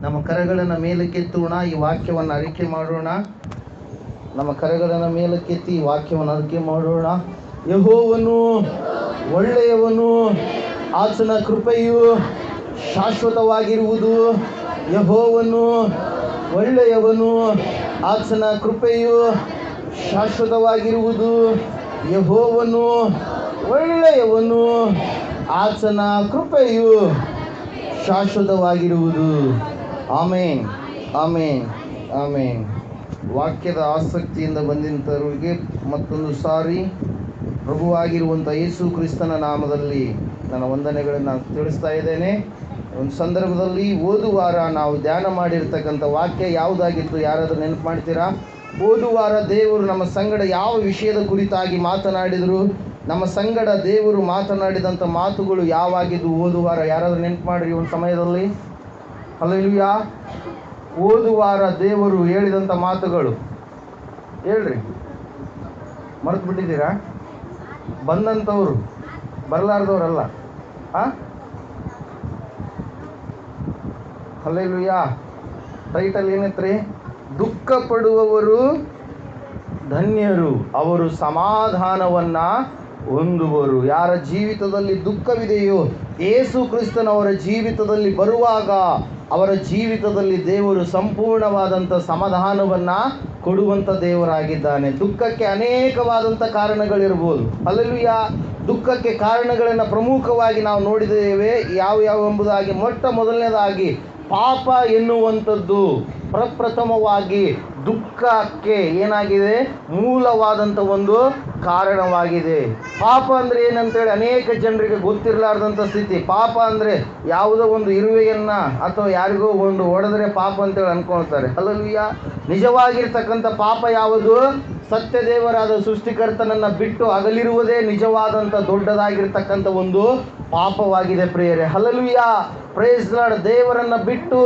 ನಮ್ಮ ಕರಗಳನ್ನು ಮೇಲಕ್ಕೆತ್ತೋಣ ಈ ವಾಕ್ಯವನ್ನು ಅರಿಕೆ ಮಾಡೋಣ. ನಮ್ಮ ಕರಗಳನ್ನು ಮೇಲಕ್ಕೆತ್ತಿ ಈ ವಾಕ್ಯವನ್ನು ಅರಿಕೆ ಮಾಡೋಣ. ಯಹೋವನು ಒಳ್ಳೆಯವನು, ಆತನ ಕೃಪೆಯು ಶಾಶ್ವತವಾಗಿರುವುದು. ಯಹೋವನು ಒಳ್ಳೆಯವನು, ಆತನ ಕೃಪೆಯು ಶಾಶ್ವತವಾಗಿರುವುದು. ಯಹೋವನು ಒಳ್ಳೆಯವನು, ಆತನ ಕೃಪೆಯು ಶಾಶ್ವತವಾಗಿರುವುದು. ಆಮೇನ್ ಆಮೇನ್ ಆಮೇನ್. ವಾಕ್ಯದ ಆಸಕ್ತಿಯಿಂದ ಬಂದಿದ್ದವರಿಗೆ ಮತ್ತೊಂದು ಸಾರಿ ಪ್ರಭುವಾಗಿರುವಂಥ ಯೇಸು ಕ್ರಿಸ್ತನ ನಾಮದಲ್ಲಿ ನನ್ನ ವಂದನೆಗಳನ್ನು ನಾನು ತಿಳಿಸ್ತಾ ಇದ್ದೇನೆ. ಒಂದು ಸಂದರ್ಭದಲ್ಲಿ ಓದುವಾರ ನಾವು ಧ್ಯಾನ ಮಾಡಿರ್ತಕ್ಕಂಥ ವಾಕ್ಯ ಯಾವುದಾಗಿತ್ತು? ಯಾರಾದರೂ ನೆನಪು ಮಾಡ್ತೀರಾ? ಓದುವಾರ ದೇವರು ನಮ್ಮ ಸಂಗಡ ಯಾವ ವಿಷಯದ ಕುರಿತಾಗಿ ಮಾತನಾಡಿದರು? ನಮ್ಮ ಸಂಗಡ ದೇವರು ಮಾತನಾಡಿದಂಥ ಮಾತುಗಳು ಯಾವಾಗಿದ್ದು? ಓದುವಾರ ಯಾರಾದರೂ ನೆನಪು ಮಾಡಿರಿ ಒಂದು ಸಮಯದಲ್ಲಿ? ಅಲ್ಲಿಯಾ ಓದುವಾರ ದೇವರು ಹೇಳಿದಂಥ ಮಾತುಗಳು. ಹೇಳ್ರಿ. ಮರೆತು ಬಿಟ್ಟಿದ್ದೀರಾ ಬಂದಂಥವ್ರು ಬರಲಾರ್ದವ್ರಲ್ಲ ಅಲ್ಲೆಲ್ಲುಯ್ಯ ಟೈಟಲ್ ಏನೈತ್ರಿ? ದುಃಖ ಪಡುವವರು ಧನ್ಯರು. ಅವರು ಸಮಾಧಾನವನ್ನ ಹೊಂದುವರು. ಯಾರ ಜೀವಿತದಲ್ಲಿ ದುಃಖವಿದೆಯೋ ಏಸು ಕ್ರಿಸ್ತನವರ ಜೀವಿತದಲ್ಲಿ ಬರುವಾಗ ಅವರ ಜೀವಿತದಲ್ಲಿ ದೇವರು ಸಂಪೂರ್ಣವಾದಂಥ ಸಮಾಧಾನವನ್ನು ಕೊಡುವಂಥ ದೇವರಾಗಿದ್ದಾನೆ. ದುಃಖಕ್ಕೆ ಅನೇಕವಾದಂಥ ಕಾರಣಗಳಿರ್ಬೋದು. ಅಲ್ಲಲ್ವಿಯ ದುಃಖಕ್ಕೆ ಕಾರಣಗಳನ್ನು ಪ್ರಮುಖವಾಗಿ ನಾವು ನೋಡಿದ್ದೇವೆ. ಯಾವ ಯಾವ ಎಂಬುದಾಗಿ ಮೊಟ್ಟ ಮೊದಲನೇದಾಗಿ ಪಾಪ ಎನ್ನುವಂಥದ್ದು ಪ್ರಪ್ರಥಮವಾಗಿ ದುಃಖಕ್ಕೆ ಏನಾಗಿದೆ? ಮೂಲವಾದಂಥ ಒಂದು ಕಾರಣವಾಗಿದೆ. ಪಾಪ ಅಂದರೆ ಏನಂತೇಳಿ ಅನೇಕ ಜನರಿಗೆ ಗೊತ್ತಿರಲಾರ್ದಂಥ ಸ್ಥಿತಿ. ಪಾಪ ಅಂದರೆ ಯಾವುದೋ ಒಂದು ಇರುವೆಯನ್ನು ಅಥವಾ ಯಾರಿಗೋ ಒಂದು ಹೊಡೆದ್ರೆ ಪಾಪ ಅಂತೇಳಿ ಅನ್ಕೊಳ್ತಾರೆ. ಅಲ್ಲಲ್ವಿಯ ನಿಜವಾಗಿರ್ತಕ್ಕಂಥ ಪಾಪ ಯಾವುದು? ಸತ್ಯದೇವರಾದ ಸೃಷ್ಟಿಕರ್ತನನ್ನ ಬಿಟ್ಟು ಅಗಲಿರುವುದೇ ನಿಜವಾದಂಥ ದೊಡ್ಡದಾಗಿರ್ತಕ್ಕಂಥ ಒಂದು ಪಾಪವಾಗಿದೆ ಪ್ರಿಯರೇ. ಹಲಲುಯ ಪ್ರೇಸ್ ಲಾರ್ಡ್ ದೇವರನ್ನ ಬಿಟ್ಟು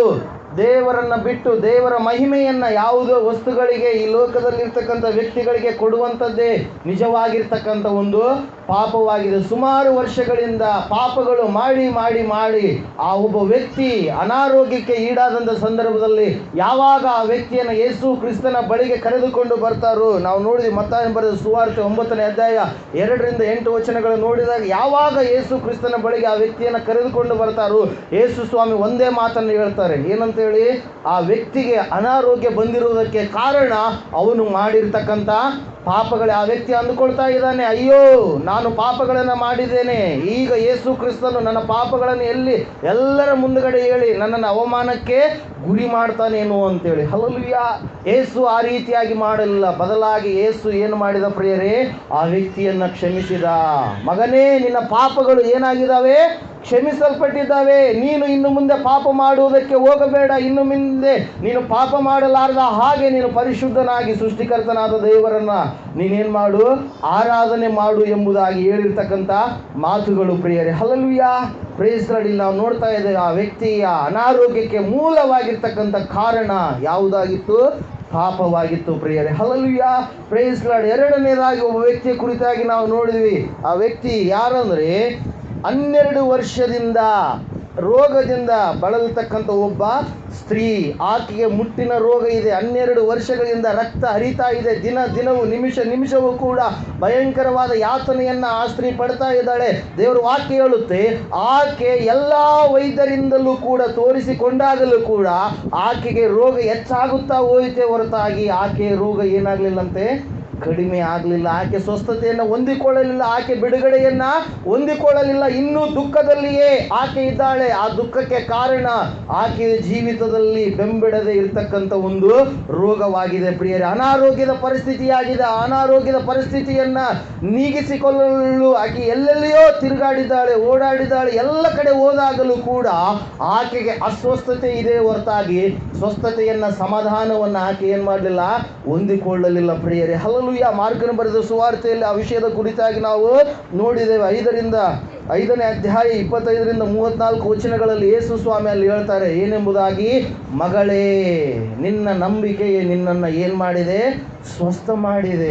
ದೇವರನ್ನ ಬಿಟ್ಟು ದೇವರ ಮಹಿಮೆಯನ್ನು ಯಾವುದೋ ವಸ್ತುಗಳಿಗೆ ಈ ಲೋಕದಲ್ಲಿರ್ತಕ್ಕಂಥ ವ್ಯಕ್ತಿಗಳಿಗೆ ಕೊಡುವಂಥದ್ದೇ ನಿಜವಾಗಿರ್ತಕ್ಕಂಥ ಒಂದು ಪಾಪವಾಗಿದೆ. ಸುಮಾರು ವರ್ಷಗಳಿಂದ ಪಾಪಗಳು ಮಾಡಿ ಮಾಡಿ ಮಾಡಿ ಆ ಒಬ್ಬ ವ್ಯಕ್ತಿ ಅನಾರೋಗ್ಯಕ್ಕೆ ಈಡಾದಂಥ ಸಂದರ್ಭದಲ್ಲಿ ಯಾವಾಗ ಆ ವ್ಯಕ್ತಿಯನ್ನು ಯೇಸು ಕ್ರಿಸ್ತನ ಬಳಿಗೆ ಕರೆದುಕೊಂಡು ಬರ್ತಾರೋ ನಾವು ನೋಡಿದ್ವಿ ಮತ್ತಾಯ ಬರೆದ ಸುವಾರ್ತೆ ಒಂಬತ್ತನೇ ಅಧ್ಯಾಯ ಎರಡರಿಂದ ಎಂಟು ವಚನಗಳು ನೋಡಿದಾಗ ಯಾವಾಗ ಯೇಸು ಕ್ರಿಸ್ತನ ಬಳಿಗೆ ಆ ವ್ಯಕ್ತಿಯನ್ನು ಕರೆದುಕೊಂಡು ಬರ್ತಾರೋ ಯೇಸು ಸ್ವಾಮಿ ಒಂದೇ ಮಾತನ್ನು ಹೇಳ್ತಾರೆ. ಏನಂತೇಳಿ ಆ ವ್ಯಕ್ತಿಗೆ ಅನಾರೋಗ್ಯ ಬಂದಿರುವುದಕ್ಕೆ ಕಾರಣ ಅವನು ಮಾಡಿರ್ತಕ್ಕಂಥ ಪಾಪಗಳೇ. ಆ ವ್ಯಕ್ತಿ ಅಂದುಕೊಳ್ತಾ ಇದ್ದಾನೆ, ಅಯ್ಯೋ, ನಾನು ಪಾಪಗಳನ್ನು ಮಾಡಿದ್ದೇನೆ. ಈಗ ಯೇಸು ಕ್ರಿಸ್ತನು ನನ್ನ ಪಾಪಗಳನ್ನು ಎಲ್ಲಿ, ಎಲ್ಲರ ಮುಂದುಗಡೆ ಹೇಳಿ ನನ್ನನ್ನು ಅವಮಾನಕ್ಕೆ ಗುರಿ ಮಾಡ್ತಾನೇನು ಅಂತೇಳಿ. ಹಲಲುಯ್ಯ ಏಸು ಆ ರೀತಿಯಾಗಿ ಮಾಡಲಿಲ್ಲ. ಬದಲಾಗಿ ಏಸು ಏನು ಮಾಡಿದ ಪ್ರಿಯರೇ? ಆ ವ್ಯಕ್ತಿಯನ್ನು ಕ್ಷಮಿಸಿದ. ಮಗನೇ, ನಿನ್ನ ಪಾಪಗಳು ಏನಾಗಿದ್ದಾವೆ? ಕ್ಷಮಿಸಲ್ಪಟ್ಟಿದ್ದಾವೆ. ನೀನು ಇನ್ನು ಮುಂದೆ ಪಾಪ ಮಾಡುವುದಕ್ಕೆ ಹೋಗಬೇಡ. ಇನ್ನು ಮುಂದೆ ನೀನು ಪಾಪ ಮಾಡಲಾರದ ಹಾಗೆ ನೀನು ಪರಿಶುದ್ಧನಾಗಿ ಸೃಷ್ಟಿಕರ್ತನಾದ ದೇವರನ್ನ ನೀನೇನು ಮಾಡು? ಆರಾಧನೆ ಮಾಡು ಎಂಬುದಾಗಿ ಹೇಳಿರ್ತಕ್ಕಂಥ ಮಾತುಗಳು ಪ್ರಿಯರೇ. ಹಲಲುಯ್ಯ ಪ್ರೇಸ್ಗಳಲ್ಲಿ ನಾವು ನೋಡ್ತಾ ಇದ್ದೇವೆ ಆ ವ್ಯಕ್ತಿಯ ಅನಾರೋಗ್ಯಕ್ಕೆ ಮೂಲವಾಗಿರ್ತಕ್ಕಂಥ ಕಾರಣ ಯಾವುದಾಗಿತ್ತು? ಪಾಪವಾಗಿತ್ತು ಪ್ರಿಯರೇ. ಹಲಲುಯ್ಯ ಪ್ರೇಸ್ ಲಾರ್ಡ್ ಎರಡನೇದಾಗಿ ಒಬ್ಬ ವ್ಯಕ್ತಿಯ ಕುರಿತಾಗಿ ನಾವು ನೋಡಿದ್ವಿ. ಆ ವ್ಯಕ್ತಿ ಯಾರಂದ್ರೆ ಹನ್ನೆರಡು ವರ್ಷದಿಂದ ರೋಗದಿಂದ ಬಳಲತಕ್ಕಂಥ ಒಬ್ಬ ಸ್ತ್ರೀ. ಆಕೆಗೆ ಮುಟ್ಟಿನ ರೋಗ ಇದೆ. ಹನ್ನೆರಡು ವರ್ಷಗಳಿಂದ ರಕ್ತ ಹರಿತಾ ಇದೆ. ದಿನ ದಿನವೂ, ನಿಮಿಷ ನಿಮಿಷವೂ ಕೂಡ ಭಯಂಕರವಾದ ಯಾತನೆಯನ್ನು ಆ ಸ್ತ್ರೀ ಪಡ್ತಾ ಇದ್ದಾಳೆ. ದೇವರು ವಾಕ್ಯ ಹೇಳುತ್ತೆ. ಆಕೆ ಎಲ್ಲ ವೈದ್ಯರಿಂದಲೂ ಕೂಡ ತೋರಿಸಿಕೊಂಡಾಗಲೂ ಕೂಡ ಆಕೆಗೆ ರೋಗ ಹೆಚ್ಚಾಗುತ್ತಾ ಹೋಯಿತೆ ಹೊರತಾಗಿ ಆಕೆಯ ರೋಗ ಏನಾಗಲಿಲ್ಲಂತೆ? ಕಡಿಮೆ ಆಗಲಿಲ್ಲ, ಆಕೆ ಸ್ವಸ್ಥತೆಯನ್ನು ಹೊಂದಿಕೊಳ್ಳಲಿಲ್ಲ, ಆಕೆ ಬಿಡುಗಡೆಯನ್ನ ಹೊಂದಿಕೊಳ್ಳಲಿಲ್ಲ, ಇನ್ನೂ ದುಃಖದಲ್ಲಿಯೇ ಆಕೆ ಇದ್ದಾಳೆ. ಆ ದುಃಖಕ್ಕೆ ಕಾರಣ ಆಕೆಯ ಜೀವಿತದಲ್ಲಿ ಬೆಂಬಿಡದೆ ಇರತಕ್ಕಂಥ ಒಂದು ರೋಗವಾಗಿದೆ. ಪ್ರಿಯರೇ, ಅನಾರೋಗ್ಯದ ಪರಿಸ್ಥಿತಿಯಾಗಿದೆ. ಅನಾರೋಗ್ಯದ ಪರಿಸ್ಥಿತಿಯನ್ನ ನೀಗಿಸಿಕೊಳ್ಳಲು ಆಕೆ ಎಲ್ಲೆಲ್ಲಿಯೋ ತಿರುಗಾಡಿದ್ದಾಳೆ, ಓಡಾಡಿದ್ದಾಳೆ, ಎಲ್ಲ ಕಡೆ ಹೋದಾಗಲೂ ಕೂಡ ಆಕೆಗೆ ಅಸ್ವಸ್ಥತೆ ಇದೆ ಹೊರತಾಗಿ ಸ್ವಸ್ಥತೆಯನ್ನ, ಸಮಾಧಾನವನ್ನು ಆಕೆ ಏನು ಮಾಡಲಿಲ್ಲ? ಹೊಂದಿಕೊಳ್ಳಲಿಲ್ಲ. ಪ್ರಿಯರೇ ಹಲಲುಯ್ಯ ಮಾರ್ಗನ ಬರೆದ ಸುವಾರ್ತೆಯಲ್ಲಿ ಆ ವಿಷಯದ ಕುರಿತಾಗಿ ನಾವು ನೋಡಿದ್ದೇವೆ. ಐದರಿಂದ ಐದನೇ ಅಧ್ಯಾಯ ಇಪ್ಪತ್ತೈದರಿಂದ ಮೂವತ್ನಾಲ್ಕು ವಚನಗಳಲ್ಲಿ ಯೇಸು ಸ್ವಾಮಿ ಅಲ್ಲಿ ಹೇಳ್ತಾರೆ, ಏನೆಂಬುದಾಗಿ ಮಗಳೇ, ನಿನ್ನ ನಂಬಿಕೆ ನಿನ್ನನ್ನು ಏನು ಮಾಡಿದೆ? ಸ್ವಸ್ಥ ಮಾಡಿದೆ.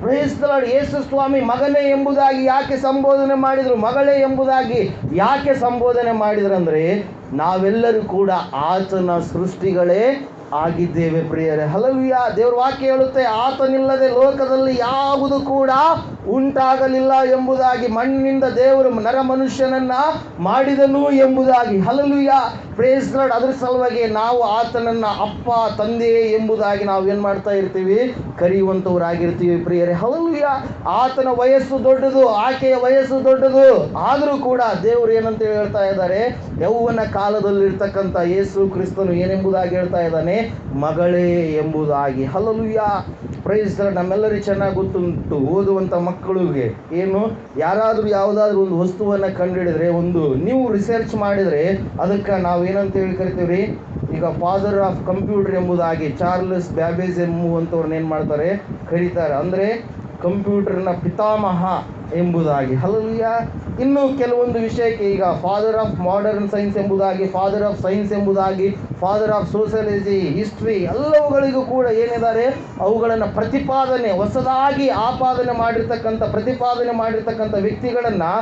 The Lord. ಯೇಸು ಸ್ವಾಮಿ ಮಗನೇ ಎಂಬುದಾಗಿ ಯಾಕೆ ಸಂಬೋಧನೆ ಮಾಡಿದರು? ಮಗಳೇ ಎಂಬುದಾಗಿ ಯಾಕೆ ಸಂಬೋಧನೆ ಮಾಡಿದ್ರಂದ್ರೆ, ನಾವೆಲ್ಲರೂ ಕೂಡ ಆತನ ಸೃಷ್ಟಿಗಳೇ ಆಗಿದ್ದೇವೆ ಪ್ರಿಯರೇ. ಹಲವಿಯ ದೇವ್ರ ವಾಕ್ಯ ಹೇಳುತ್ತೆ ಆತನಿಲ್ಲದೆ ಲೋಕದಲ್ಲಿ ಯಾವುದು ಕೂಡ ಉಂಟಾಗಲಿಲ್ಲ ಎಂಬುದಾಗಿ ಮಣ್ಣಿನಿಂದ ದೇವರು ನರ ಮನುಷ್ಯನನ್ನ ಮಾಡಿದನು ಎಂಬುದಾಗಿ. ಹಲಲುಯ ಪ್ರೇಸ್ ಗಾರ್ಡ್ ಅದರ ಸಲುವಾಗಿ ನಾವು ಆತನನ್ನ ಅಪ್ಪ, ತಂದೆ ಎಂಬುದಾಗಿ ನಾವು ಏನು ಮಾಡ್ತಾ ಇರ್ತೀವಿ? ಕರೆಯುವಂತವರಾಗಿರ್ತೀವಿ ಪ್ರಿಯರೇ. ಹಲಲುಯ ಆತನ ವಯಸ್ಸು ದೊಡ್ಡದು, ಆಕೆಯ ವಯಸ್ಸು ದೊಡ್ಡದು. ಆದರೂ ಕೂಡ ದೇವರು ಏನಂತ ಹೇಳ್ತಾ ಇದ್ದಾರೆ? ಯೌವನ ಕಾಲದಲ್ಲಿರ್ತಕ್ಕಂಥ ಯೇಸು ಕ್ರಿಸ್ತನು ಏನೆಂಬುದಾಗಿ ಹೇಳ್ತಾ ಇದ್ದಾನೆ? ಮಗಳೇ ಎಂಬುದಾಗಿ. ಹಲಲುಯ ಪ್ರೈಸ್ ನಮ್ಮೆಲ್ಲರಿಗೂ ಚೆನ್ನಾಗಿ ಗೊತ್ತುಂಟು. ಓದುವಂಥ ಮಕ್ಕಳಿಗೆ. ಏನು? ಯಾರಾದರೂ ಯಾವುದಾದ್ರೂ ಒಂದು ವಸ್ತುವನ್ನು ಕಂಡುಹಿಡಿದ್ರೆ, ಒಂದು ನೀವು ರಿಸರ್ಚ್ ಮಾಡಿದರೆ ಅದಕ್ಕೆ ನಾವು ಏನಂತ ಹೇಳಿ ಕರಿತೀವಿ ಈಗ ಫಾದರ್ ಆಫ್ ಕಂಪ್ಯೂಟರ್ ಎಂಬುದಾಗಿ ಚಾರ್ಲಸ್ ಬ್ಯಾಬೇಜ್ ಎಂಬುವಂಥವ್ರನ್ನ ಏನು ಮಾಡ್ತಾರೆ? ಕರೀತಾರೆ. ಅಂದರೆ ಕಂಪ್ಯೂಟರ್ನ ಪಿತಾಮಹ ಎಂಬುದಾಗಿ. ಹಲವಿಯ ಇನ್ನು ಕೆಲವೊಂದು ವಿಷಯಕ್ಕೆ ಈಗ ಫಾದರ್ ಆಫ್ ಮಾಡರ್ನ್ ಸೈನ್ಸ್ ಎಂಬುದಾಗಿ ಫಾದರ್ ಆಫ್ ಸೈನ್ಸ್ ಎಂಬುದಾಗಿ ಫಾದರ್ ಆಫ್ ಸೋಷಿಯಾಲಜಿ ಹಿಸ್ಟ್ರಿ ಎಲ್ಲವುಗಳಿಗೂ ಕೂಡ ಏನಿದ್ದಾರೆ? ಅವುಗಳನ್ನು ಪ್ರತಿಪಾದನೆ, ಹೊಸದಾಗಿ ಆಪಾದನೆ ಮಾಡಿರ್ತಕ್ಕಂಥ, ಪ್ರತಿಪಾದನೆ ಮಾಡಿರ್ತಕ್ಕಂಥ ವ್ಯಕ್ತಿಗಳನ್ನು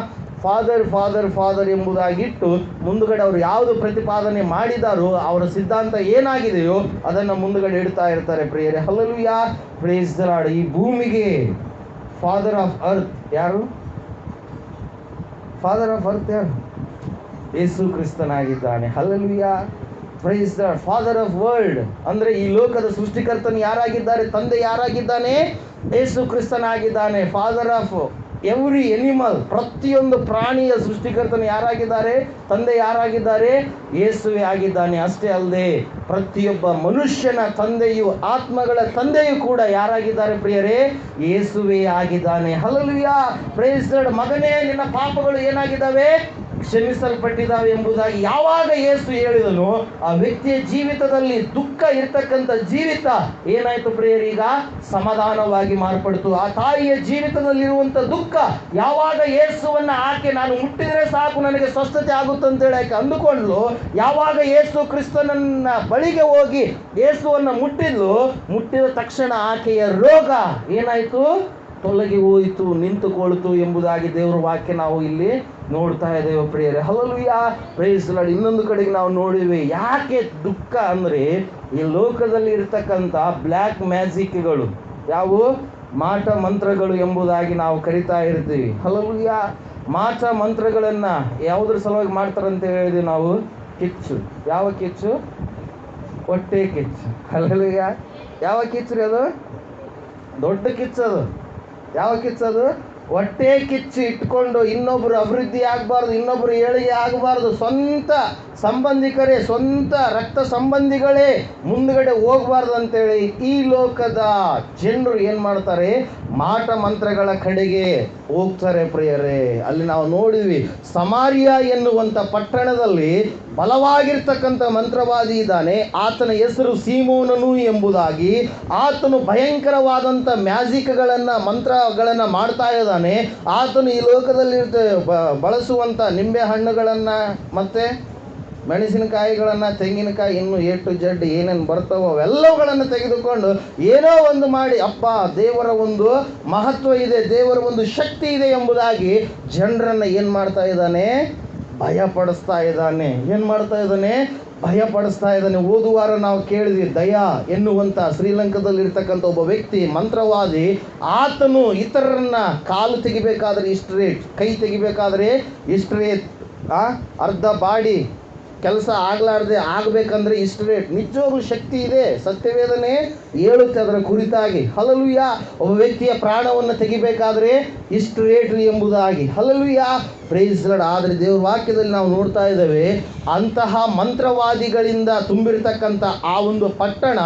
ಫಾದರ್ ಫಾದರ್ ಫಾದರ್ ಎಂಬುದಾಗಿಟ್ಟು ಮುಂದುಗಡೆ ಅವರು ಯಾವುದು ಪ್ರತಿಪಾದನೆ ಮಾಡಿದಾರೋ, ಅವರ ಸಿದ್ಧಾಂತ ಏನಾಗಿದೆಯೋ ಅದನ್ನು ಮುಂದುಗಡೆ ಇಡ್ತಾ ಇರ್ತಾರೆ ಪ್ರಿಯರೇ. ಯಾ ಪ್ರೇಸ್ ಈ ಭೂಮಿಗೆ ಫಾದರ್ ಆಫ್ ಅರ್ತ್ ಯಾರು? ಫಾದರ್ ಆಫ್ ಅರ್ತ್ ಯಾರು? ಯೇಸು ಕ್ರಿಸ್ತನಾಗಿದ್ದಾನೆ. Hallelujah praise the father of world ಅಂದ್ರೆ ಈ ಲೋಕದ ಸೃಷ್ಟಿಕರ್ತನು ಯಾರಾಗಿದ್ದಾರೆ? ತಂದೆ ಯಾರಾಗಿದ್ದಾನೆ? ಯೇಸು ಕ್ರಿಸ್ತನಾಗಿದ್ದಾನೆ. ಫಾದರ್ ಆಫ್ ಎವ್ರಿ ಎನಿಮಲ್ ಪ್ರತಿಯೊಂದು ಪ್ರಾಣಿಯ ಸೃಷ್ಟಿಕರ್ತನು ಯಾರಾಗಿದ್ದಾರೆ? ತಂದೆ ಯಾರಾಗಿದ್ದಾರೆ? ಯೇಸುವೆ ಆಗಿದ್ದಾನೆ. ಅಷ್ಟೇ ಅಲ್ಲದೆ, ಪ್ರತಿಯೊಬ್ಬ ಮನುಷ್ಯನ ತಂದೆಯು, ಆತ್ಮಗಳ ತಂದೆಯು ಕೂಡ ಯಾರಾಗಿದ್ದಾರೆ ಪ್ರಿಯರೇ? ಯೇಸುವೆ ಆಗಿದ್ದಾನೆ. ಹಲಲುಯ ಪ್ರೇಸ್ ಮಗನೇ, ನಿನ್ನ ಪಾಪಗಳು ಏನಾಗಿದ್ದಾವೆ? ಕ್ಷಮಿಸಲ್ಪಟ್ಟಿದ್ದಾವೆ ಎಂಬುದಾಗಿ ಯಾವಾಗ ಏಸು ಹೇಳಿದನು, ಆ ವ್ಯಕ್ತಿಯ ಜೀವಿತದಲ್ಲಿ ದುಃಖ ಇರ್ತಕ್ಕಂಥ ಜೀವಿತ ಏನಾಯ್ತು ಈಗ ಸಮಾಧಾನವಾಗಿ ಮಾರ್ಪಡ್ತು. ಆ ತಾಯಿಯ ಜೀವಿತದಲ್ಲಿರುವಂಥ ದುಃಖ ಯಾವಾಗ ಏಸುವನ್ನು ಆಕೆ ನಾನು ಮುಟ್ಟಿದರೆ ಸಾಕು, ನನಗೆ ಸ್ವಸ್ಥತೆ ಆಗುತ್ತೆ ಅಂತೇಳಿ ಆಕೆ ಅಂದುಕೊಂಡ್ಲು. ಯಾವಾಗ ಏಸು ಕ್ರಿಸ್ತನನ್ನ ಬಳಿಗೆ ಹೋಗಿ ಯೇಸುವನ್ನ ಮುಟ್ಟಿದ್ಲು, ಮುಟ್ಟಿದ ತಕ್ಷಣ ಆಕೆಯ ರೋಗ ಏನಾಯ್ತು? ತೊಲಗಿ ಹೋಯಿತು ನಿಂತುಕೊಳ್ತು ಎಂಬುದಾಗಿ ದೇವರ ವಾಕ್ಯ ನಾವು ಇಲ್ಲಿ ನೋಡ್ತಾ ಇದ್ದೇವೆ ಪ್ರಿಯರೇ. ಪ್ರೇಸ್ ಲಾರ್ಡ್ ಇನ್ನೊಂದು ಕಡೆಗೆ ನಾವು ನೋಡಿವೆ, ಯಾಕೆ ದುಃಖ ಅಂದರೆ ಈ ಲೋಕದಲ್ಲಿ ಇರ್ತಕ್ಕಂಥ ಬ್ಲ್ಯಾಕ್ ಮ್ಯಾಜಿಕ್ಗಳು ಯಾವುವು? ಮಾಟ ಮಂತ್ರಗಳು ಎಂಬುದಾಗಿ ನಾವು ಕರಿತಾ ಇರ್ತೀವಿ. ಹಲಲುಯ ಮಾಟ ಮಂತ್ರಗಳನ್ನು ಯಾವುದ್ರ ಸಲುವಾಗಿ ಮಾಡ್ತಾರಂತ ಹೇಳಿದ್ವಿ ನಾವು? ಕಿಚ್ಚು. ಯಾವ ಕಿಚ್ಚು? ಹೊಟ್ಟೆ ಕಿಚ್ಚು. ಹಲಲುಯ ಯಾವ ಕಿಚ್ಚು ರೀ ಅದು? ದೊಡ್ಡ ಕಿಚ್ಚದು ಯಾವ ಕಿಚ್ಚದು ಹೊಟ್ಟೆ ಕಿಚ್ಚು ಇಟ್ಕೊಂಡು ಇನ್ನೊಬ್ಬರು ಅಭಿವೃದ್ಧಿ ಆಗಬಾರ್ದು ಇನ್ನೊಬ್ಬರು ಏಳಿಗೆ ಆಗಬಾರ್ದು, ಸ್ವಂತ ಸಂಬಂಧಿಕರೇ, ಸ್ವಂತ ರಕ್ತ ಸಂಬಂಧಿಗಳೇ ಮುಂದ್ಗಡೆ ಹೋಗ್ಬಾರ್ದು ಅಂತೇಳಿ ಈ ಲೋಕದ ಜನರು ಏನು ಮಾಡ್ತಾರೆ? ಮಾಟ ಮಂತ್ರಗಳ ಕಡೆಗೆ ಹೋಗ್ತಾರೆ ಪ್ರಿಯರೇ. ಅಲ್ಲಿ ನಾವು ನೋಡಿದ್ವಿ, ಸಮಾರಿಯ ಎನ್ನುವಂಥ ಪಟ್ಟಣದಲ್ಲಿ ಬಲವಾಗಿರ್ತಕ್ಕಂಥ ಮಂತ್ರವಾದಿ ಇದ್ದಾನೆ. ಆತನ ಹೆಸರು ಸೀಮೋನನು ಎಂಬುದಾಗಿ ಆತನು ಭಯಂಕರವಾದಂಥ ಮ್ಯಾಜಿಕ್ಗಳನ್ನು, ಮಂತ್ರಗಳನ್ನು ಮಾಡ್ತಾ ಇದ್ದಾನೆ. ಆತನು ಈ ಲೋಕದಲ್ಲಿ ಬಳಸುವಂಥ ನಿಂಬೆ ಹಣ್ಣುಗಳನ್ನು ಮತ್ತೆ ಮೆಣಸಿನಕಾಯಿಗಳನ್ನು, ತೆಂಗಿನಕಾಯಿ, ಇನ್ನು ಟು ಜಡ್ ಏನೇನು ಬರ್ತಾವೋ ಅವೆಲ್ಲವುಗಳನ್ನು ತೆಗೆದುಕೊಂಡು ಏನೋ ಒಂದು ಮಾಡಿ, ಅಪ್ಪ, ದೇವರ ಒಂದು ಮಹತ್ವ ಇದೆ, ದೇವರ ಒಂದು ಶಕ್ತಿ ಇದೆ ಎಂಬುದಾಗಿ ಜನರನ್ನು ಏನು ಮಾಡ್ತಾ ಇದ್ದಾನೆ? ಭಯಪಡಿಸ್ತಾ ಇದ್ದಾನೆ. ಏನು ಮಾಡ್ತಾ ಇದ್ದಾನೆ? ಭಯಪಡಿಸ್ತಾ ಇದ್ದಾನೆ. ಓದುವಾರ ನಾವು ಕೇಳಿದ್ವಿ, ದಯಾ ಎನ್ನುವಂಥ ಶ್ರೀಲಂಕಾದಲ್ಲಿರ್ತಕ್ಕಂಥ ಒಬ್ಬ ವ್ಯಕ್ತಿ ಮಂತ್ರವಾದಿ, ಆತನು ಇತರರನ್ನ ಕಾಲು ತೆಗಿಬೇಕಾದ್ರೆ ಇಷ್ಟು ರೇಟ್ ಕೈ ತೆಗಿಬೇಕಾದ್ರೆ ಇಷ್ಟು ರೇಟ್ ಆ, ಅರ್ಧ ಬಾಡಿ ಕೆಲಸ ಆಗ್ಲಾರ್ದೆ ಆಗಬೇಕಂದ್ರೆ ಇಷ್ಟು ರೇಟ್ ನಿಜವಾಗ್ಲೂ ಶಕ್ತಿ ಇದೆ, ಸತ್ಯವೇದನೆ ಹೇಳುತ್ತೆ ಅದರ ಕುರಿತಾಗಿ. ಹಲಲುಯ ಒಬ್ಬ ವ್ಯಕ್ತಿಯ ಪ್ರಾಣವನ್ನು ತೆಗಿಬೇಕಾದ್ರೆ ಇಷ್ಟು ರೇಟ್ ಎಂಬುದಾಗಿ. ಹಲಲುಯ ಪ್ರೈಸ್ ಆದರೆ ದೇವ್ರ ವಾಕ್ಯದಲ್ಲಿ ನಾವು ನೋಡ್ತಾ ಇದ್ದೇವೆ, ಅಂತಹ ಮಂತ್ರವಾದಿಗಳಿಂದ ತುಂಬಿರತಕ್ಕಂಥ ಆ ಒಂದು ಪಟ್ಟಣ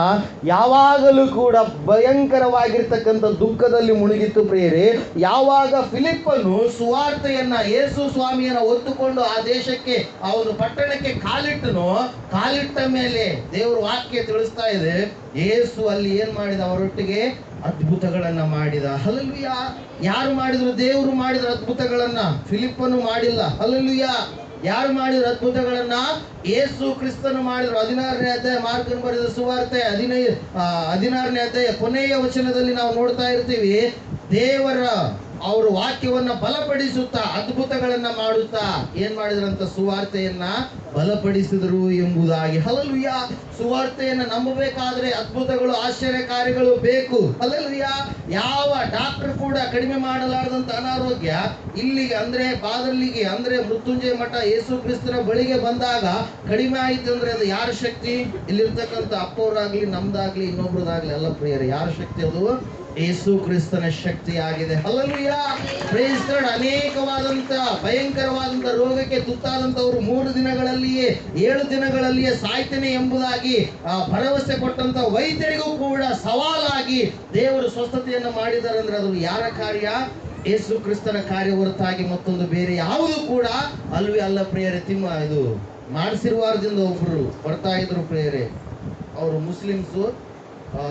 ಯಾವಾಗಲೂ ಕೂಡ ಭಯಂಕರವಾಗಿರ್ತಕ್ಕಂಥ ದುಃಖದಲ್ಲಿ ಮುಳುಗಿತ್ತು ಪ್ರಿಯರೇ. ಯಾವಾಗ ಫಿಲಿಪ್ಪನ್ನು ಸುವಾರ್ತೆಯನ್ನ ಯೇಸು ಸ್ವಾಮಿಯನ್ನ ಒತ್ತುಕೊಂಡು ಆ ದೇಶಕ್ಕೆ, ಆ ಒಂದು ಪಟ್ಟಣಕ್ಕೆ ಕಾಲಿಟ್ಟನು, ಕಾಲಿಟ್ಟ ಮೇಲೆ ದೇವ್ರ ವಾಕ್ಯ ತಿಳಿಸ್ತಾ ಇದೆ. ಯೇಸು ಅಲ್ಲಿ ಏನ್ ಮಾಡಿದ ಅವರೊಟ್ಟಿಗೆ? ಅದ್ಭುತಗಳನ್ನ ಮಾಡಿದ. ಹಲಲುಯ ಯಾರು ಮಾಡಿದ್ರು? ದೇವರು ಮಾಡಿದ್ರು ಅದ್ಭುತಗಳನ್ನ. ಫಿಲಿಪ್ಪನು ಮಾಡಿಲ್ಲ. ಹಲಲುಯ ಯಾರು ಮಾಡಿದ್ರು ಅದ್ಭುತಗಳನ್ನ? ಏಸು ಕ್ರಿಸ್ತನು ಮಾಡಿದ್ರು. ಹದಿನಾರನೇ ಅಧ್ಯಾಯ ಮಾರ್ಕನ್ ಬರೆದ ಸುವಾರ್ತೆ ಹದಿನೈದು ಹದಿನಾರನೇ ಅಧ್ಯಾಯ ಕೊನೆಯ ವಚನದಲ್ಲಿ ನಾವು ನೋಡ್ತಾ ಇರ್ತೀವಿ, ದೇವರ ಅವರು ವಾಕ್ಯವನ್ನ ಬಲಪಡಿಸುತ್ತಾ ಅದ್ಭುತಗಳನ್ನ ಮಾಡುತ್ತಾ ಏನ್ ಮಾಡಿದ್ರಂತ ಸುವಾರ್ತೆಯನ್ನ ಬಲಪಡಿಸಿದರು ಎಂಬುದಾಗಿ. ಹಲಲುಯ್ಯ ಸುವಾರ್ತೆಯನ್ನ ನಂಬಬೇಕಾದ್ರೆ ಅದ್ಭುತಗಳು ಆಶ್ಚರ್ಯ ಕಾರ್ಯಗಳು ಬೇಕು. ಹಲಲುಯ್ಯ ಯಾವ ಡಾಕ್ಟರ್ ಕೂಡ ಕಡಿಮೆ ಮಾಡಲಾರದಂತ ಅನಾರೋಗ್ಯ ಇಲ್ಲಿಗೆ ಅಂದ್ರೆ ಬಾದಲ್ಲಿಗೆ ಅಂದ್ರೆ ಮೃತ್ಯುಂಜಯ ಮಠ ಯೇಸು ಕ್ರಿಸ್ತನ ಬಳಿಗೆ ಬಂದಾಗ ಕಡಿಮೆ ಆಯ್ತು ಅಂದ್ರೆ ಅದು ಯಾರ ಶಕ್ತಿ? ಇಲ್ಲಿರ್ತಕ್ಕಂಥ ಅಪ್ಪವರಾಗ್ಲಿ, ನಮ್ದಾಗ್ಲಿ, ಇನ್ನೊಬ್ರದಾಗ್ಲಿ ಎಲ್ಲ ಪ್ರಿಯರು, ಯಾರ ಶಕ್ತಿ ಅದು? ಯೇಸು ಕ್ರಿಸ್ತನ ಶಕ್ತಿಯಾಗಿದೆ. God. ಅನೇಕವಾದಂತ ಭಯಂಕರವಾದಂತ ರೋಗಕ್ಕೆ ತುತ್ತಾದಂತವರು ಮೂರು ದಿನಗಳಲ್ಲಿಯೇ ಏಳು ದಿನಗಳಲ್ಲಿಯೇ ಸಾಯ್ತೇನೆ ಎಂಬುದಾಗಿ ಆ, ಭರವಸೆ ಕೊಟ್ಟಂತ ವೈದ್ಯರಿಗೂ ಕೂಡ ಸವಾಲಾಗಿ ದೇವರು ಸ್ವಸ್ಥತೆಯನ್ನು ಮಾಡಿದ್ದಾರೆ ಅಂದ್ರೆ ಅದು ಯಾರ ಕಾರ್ಯ? ಯೇಸು ಕ್ರಿಸ್ತನ ಕಾರ್ಯ ಹೊರತಾಗಿ ಮತ್ತೊಂದು ಬೇರೆ ಯಾವುದು ಕೂಡ ಅಲ್ವಿ ಅಲ್ಲ ಪ್ರಿಯರೇ ತಿಮ್ಮ ಇದು ಮಾಡಿಸಿರುವಾರದಿಂದ ಒಬ್ರು ಬರ್ತಾ ಇದ್ರು ಪ್ರೇಯರೆ. ಅವರು ಮುಸ್ಲಿಮ್ಸು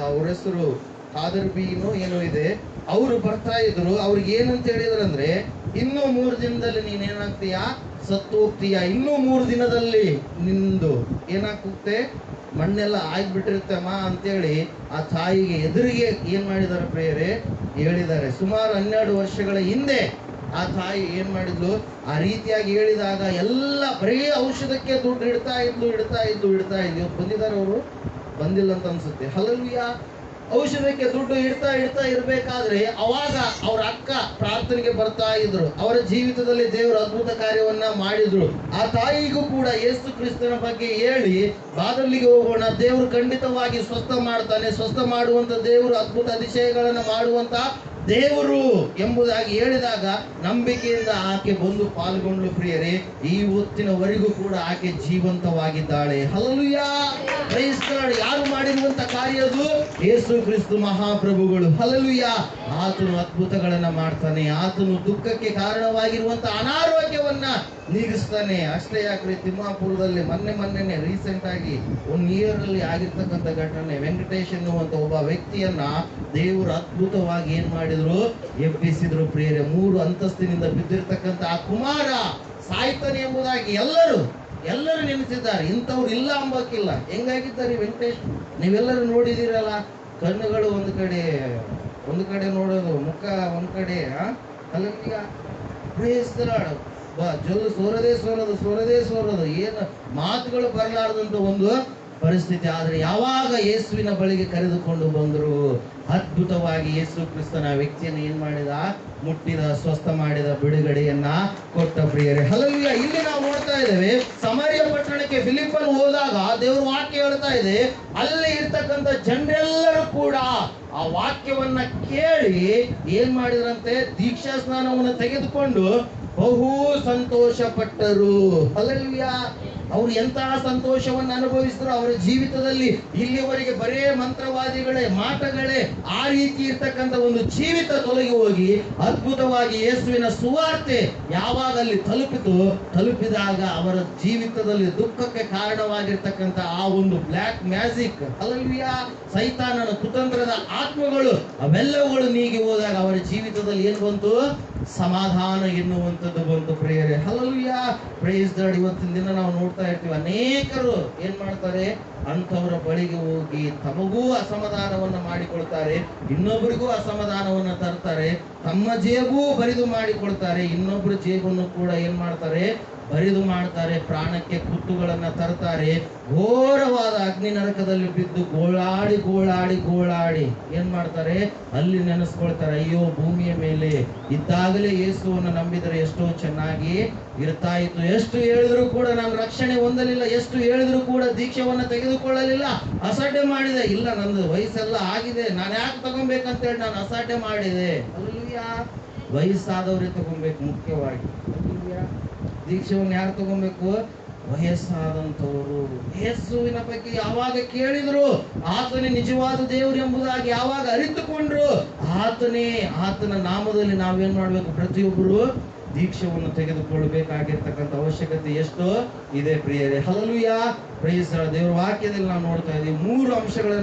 ಅವ್ರ ಹೆಸರು ಖಾದರ್ ಬೀನು ಏನೋ ಇದೆ. ಅವರು ಬರ್ತಾ ಇದ್ರು. ಅವ್ರಿಗೆ ಏನಂತ ಹೇಳಿದ್ರು ಅಂದ್ರೆ ಇನ್ನೂ ಮೂರು ದಿನದಲ್ಲಿ ನೀನೇನಾಗ್ತೀಯ ಸತ್ತು ಹೋಗ್ತೀಯ ಇನ್ನೂ ಮೂರು ದಿನದಲ್ಲಿ ನಿಂದು ಏನಾಗ್ತುತ್ತೆ ಮಣ್ಣೆಲ್ಲ ಆಗ್ಬಿಟ್ಟಿರುತ್ತಮ್ಮ ಅಂತೇಳಿ ಆ ತಾಯಿಗೆ ಎದುರಿಗೆ ಏನ್ ಮಾಡಿದ್ದಾರೆ ಪ್ರೇಯರೆ? ಹೇಳಿದ್ದಾರೆ. ಸುಮಾರು ಹನ್ನೆರಡು ವರ್ಷಗಳ ಹಿಂದೆ ಆ ತಾಯಿ ಏನ್ ಮಾಡಿದ್ಲು? ಆ ರೀತಿಯಾಗಿ ಹೇಳಿದಾಗ ಎಲ್ಲ ಬರೀ ಔಷಧಕ್ಕೆ ದುಡ್ಡು ಇಡ್ತಾ ಇದ್ಲು ಇಡ್ತಾ ಇದ್ಲು ಇಡ್ತಾ ಇದ್ಲು. ಬಂದಿದ್ದಾರೆ ಅವರು? ಬಂದಿಲ್ಲ ಅಂತ ಅನ್ಸುತ್ತೆ. ಹಲಲ್ವಿಯ ಔಷಧಕ್ಕೆ ದುಡ್ಡು ಇಡ್ತಾ ಇಡ್ತಾ ಇರಬೇಕಾದ್ರೆ ಅವಾಗ ಅವ್ರ ಅಕ್ಕ ಪ್ರಾರ್ಥನೆಗೆ ಬರ್ತಾ ಇದ್ರು. ಅವರ ಜೀವಿತದಲ್ಲಿ ದೇವರು ಅದ್ಭುತ ಕಾರ್ಯವನ್ನ ಮಾಡಿದ್ರು. ಆ ತಾಯಿಗೂ ಕೂಡ ಯೇಸು ಕ್ರಿಸ್ತನ ಬಗ್ಗೆ ಹೇಳಿ ಬಾದಲ್ಲಿಗೆ ಹೋಗೋಣ, ದೇವರು ಖಂಡಿತವಾಗಿ ಸ್ವಸ್ಥ ಮಾಡ್ತಾನೆ. ಸ್ವಸ್ಥ ಮಾಡುವಂತ ದೇವರು ಅದ್ಭುತ ಅತಿಶಯಗಳನ್ನ ಮಾಡುವಂತ ದೇವರು ಎಂಬುದಾಗಿ ಹೇಳಿದಾಗ ನಂಬಿಕೆಯಿಂದ ಆಕೆ ಬಂದು ಪಾಲ್ಗೊಂಡು ಪ್ರಿಯರೇ, ಈ ಹೊತ್ತಿನವರೆಗೂ ಕೂಡ ಆಕೆ ಜೀವಂತವಾಗಿದ್ದಾಳೆ. ಹಲಲುಯ ಯಾರು ಮಾಡಿರುವಂತ ಕಾರ್ಯ ಅದು? ಯೇಸು ಕ್ರಿಸ್ತು ಮಹಾಪ್ರಭುಗಳು. ಹಲಲುಯ ಆತನು ಅದ್ಭುತಗಳನ್ನ ಮಾಡ್ತಾನೆ. ಆತನು ದುಃಖಕ್ಕೆ ಕಾರಣವಾಗಿರುವಂತ ಅನಾರೋಗ್ಯವನ್ನ ನೀಗಿಸ್ತಾನೆ. ಅಷ್ಟೇ ಯಾಕ್ರಿ, ತಿಮ್ಮಾಪುರದಲ್ಲಿ ಮೊನ್ನೆ ಮೊನ್ನೆನೆ ರೀಸೆಂಟ್ ಆಗಿ ಒನ್ ಇಯರ್ ಅಲ್ಲಿ ಆಗಿರ್ತಕ್ಕಂಥ ಘಟನೆ, ವೆಂಕಟೇಶ್ ಎನ್ನುವಂತ ಒಬ್ಬ ವ್ಯಕ್ತಿಯನ್ನ ದೇವರು ಅದ್ಭುತವಾಗಿ ಏನ್ ಮಾಡಿದ್ರು, ಎಬ್ಬಿಸಿದ್ರು ಪ್ರಿಯರೇ, ಮೂರು ಅಂತಸ್ತಿನಿಂದ ಬಿದ್ದಿರ್ತಕ್ಕಂಥ ಆ ಕುಮಾರ ಸಾಯ್ತಾನೆ ಎಂಬುದಾಗಿ ಎಲ್ಲರೂ ಎಲ್ಲರೂ ನೆನೆಸಿದ್ದಾರೆ. ಇಂಥವ್ರು ಇಲ್ಲ ಅಂಬಕ್ಕಿಲ್ಲ ಹೆಂಗಾಗಿದ್ದಾರೆ ವೆಂಕಟೇಶ್? ನೀವೆಲ್ಲರೂ ನೋಡಿದಿರಲ್ಲ ಕಣ್ಣುಗಳು ಒಂದು ಕಡೆ ಒಂದು ಕಡೆ ನೋಡೋದು, ಮುಖ ಒಂದು ಕಡೆ Lord. ಬಾ, ಜೊಲ್ಲು ಸೋರದೇ ಸೋರೋದು ಸೋರದೇ ಸೋರೋದು, ಏನು ಮಾತುಗಳು ಬರಲಾರದಂತ ಒಂದು ಪರಿಸ್ಥಿತಿ ಆದರೆ ಯಾವಾಗ ಯೇಸುವಿನ ಬಳಿಗೆ ಕರೆದುಕೊಂಡು ಬಂದರು, ಅದ್ಭುತವಾಗಿ ಯೇಸು ಕ್ರಿಸ್ತನ ವ್ಯಕ್ತಿಯನ್ನು ಏನ್ ಮಾಡಿದ? ಮುಟ್ಟಿದ, ಸ್ವಸ್ಥ ಮಾಡಿದ ಬಿಡುಗಡೆಯನ್ನ ಕೊಟ್ಟ ಪ್ರಿಯರೇ. ಹಲವಿಯ ಇಲ್ಲಿ ನಾವು ನೋಡ್ತಾ ಇದ್ದೇವೆ, ಸಮರ್ಯ ಪಟ್ಟಣಕ್ಕೆ ಫಿಲಿಪನ್ ಹೋದಾಗ ದೇವ್ರ ವಾಕ್ಯ ಹೇಳ್ತಾ ಇದೆ, ಅಲ್ಲಿ ಇರ್ತಕ್ಕಂಥ ಜನರೆಲ್ಲರೂ ಕೂಡ ಆ ವಾಕ್ಯವನ್ನ ಕೇಳಿ ಏನ್ ಮಾಡಿದ್ರಂತೆ? ದೀಕ್ಷಾ ಸ್ನಾನವನ್ನು ತೆಗೆದುಕೊಂಡು ಬಹು ಸಂತೋಷ ಪಟ್ಟರು ಅಲ್ಲಲ್ವಿಯ ಅವ್ರು ಎಂತಹ ಸಂತೋಷವನ್ನು ಅನುಭವಿಸಿದ್ರು ಅವರ ಜೀವಿತದಲ್ಲಿ ಇಲ್ಲಿವರೆಗೆ ಬರೇ ಮಂತ್ರವಾದಿಗಳೇ ಮಾಟಗಳೇ ಆ ರೀತಿ ಇರ್ತಕ್ಕಂಥ ಒಂದು ಜೀವಿತ ತೊಲಗಿ ಹೋಗಿ ಅದ್ಭುತವಾಗಿ ಯೇಸುವಿನ ಸುವಾರ್ತೆ ಯಾವಾಗ ಅಲ್ಲಿ ತಲುಪಿತು, ತಲುಪಿದಾಗ ಅವರ ಜೀವಿತದಲ್ಲಿ ದುಃಖಕ್ಕೆ ಕಾರಣವಾಗಿರ್ತಕ್ಕಂಥ ಆ ಒಂದು ಬ್ಲ್ಯಾಕ್ ಮ್ಯಾಜಿಕ್ ಅಲ್ಲಿಯ ಸೈತಾನನ ಕುತಂತ್ರದ ಆತ್ಮಗಳು, ಅವೆಲ್ಲವುಗಳು ನೀಗಿ ಹೋದಾಗ ಅವರ ಜೀವಿತದಲ್ಲಿ ಏನು ಬಂತು? ಸಮಾಧಾನ ಎನ್ನುವಂಥದ್ದು ಬಂತು ಪ್ರೇಯರೆ. ಹಲಲುಯ್ಯ ಪ್ರೇಜ್ ದಾಡ್ ಇವತ್ತಿನ ದಿನ ನಾವು ನೋಡ್ತಾ ಇರ್ತೀವಿ, ಅನೇಕರು ಏನ್ ಮಾಡ್ತಾರೆ? ಅಂಥವರ ಬಳಿಗೆ ಹೋಗಿ ತಮಗೂ ಅಸಮಾಧಾನವನ್ನ ಮಾಡಿಕೊಳ್ತಾರೆ, ಇನ್ನೊಬ್ಬರಿಗೂ ಅಸಮಾಧಾನವನ್ನ ತರ್ತಾರೆ, ತಮ್ಮ ಜೇಬೂ ಬರಿದು ಮಾಡಿಕೊಳ್ತಾರೆ ಇನ್ನೊಬ್ಬರ ಜೇಬನ್ನು ಕೂಡ ಏನ್ ಮಾಡ್ತಾರೆ? ಬರಿದು ಮಾಡ್ತಾರೆ, ಪ್ರಾಣಕ್ಕೆ ಕುತ್ತುಗಳನ್ನ ತರ್ತಾರೆ, ಘೋರವಾದ ಅಗ್ನಿ ನರಕದಲ್ಲಿ ಬಿದ್ದು ಗೋಳಾಡಿ ಗೋಳಾಡಿ ಗೋಳಾಡಿ ಏನ್ ಮಾಡ್ತಾರೆ? ಅಲ್ಲಿ ನೆನೆಸ್ಕೊಳ್ತಾರೆ, ಅಯ್ಯೋ ಭೂಮಿಯ ಮೇಲೆ ಇದ್ದಾಗಲೇ ಯೇಸುವನ್ನು ನಂಬಿದರೆ ಎಷ್ಟೋ ಚೆನ್ನಾಗಿ ಇರ್ತಾ ಇತ್ತು. ಎಷ್ಟು ಹೇಳಿದ್ರು ಕೂಡ ನಾನು ರಕ್ಷಣೆ ಹೊಂದಲಿಲ್ಲ ಎಷ್ಟು ಹೇಳಿದ್ರು ಕೂಡ ದೀಕ್ಷೆವನ್ನ ತೆಗೆದುಕೊಳ್ಳಲಿಲ್ಲ ಅಸಡ್ಡೆ ಮಾಡಿದೆ. ಇಲ್ಲ ನಂದು ವಯಸ್ಸೆಲ್ಲ ಆಗಿದೆ. ನಾನು ಯಾಕೆ ತಗೊಬೇಕಂತೇಳಿ ನಾನು ಅಸಡ್ಡೆ ಮಾಡಿದೆ. ವಯಸ್ಸಾದವರೇ ತಗೊಬೇಕು ಮುಖ್ಯವಾಗಿ. ದೀಕ್ಷೆವನ್ನ ಯಾರು ತಗೊಬೇಕು? ವಯಸ್ಸಾದಂಥವರು ಯೇಸುವಿನ ಬಗ್ಗೆ ಯಾವಾಗ ಕೇಳಿದ್ರು, ಆತನೇ ನಿಜವಾದ ದೇವರು ಎಂಬುದಾಗಿ ಯಾವಾಗ ಅರಿತುಕೊಂಡ್ರು, ಆತನೇ ಆತನ ನಾಮದಲ್ಲಿ ನಾವೇನ್ ಮಾಡ್ಬೇಕು? ಪ್ರತಿಯೊಬ್ಬರು ದೀಕ್ಷವನ್ನು ತೆಗೆದುಕೊಳ್ಳಬೇಕಾಗಿರ್ತಕ್ಕಂಥ ಅವಶ್ಯಕತೆ ಎಷ್ಟು? ಇದೆ ಪ್ರಿಯರೇ ಹಲಲುಯ ಪ್ರಿಯಸರ ದೇವರ ವಾಕ್ಯದಲ್ಲಿ ನಾವು ನೋಡ್ತಾ ಇದ್ದೀವಿ, ಮೂರು ಅಂಶಗಳನ್ನ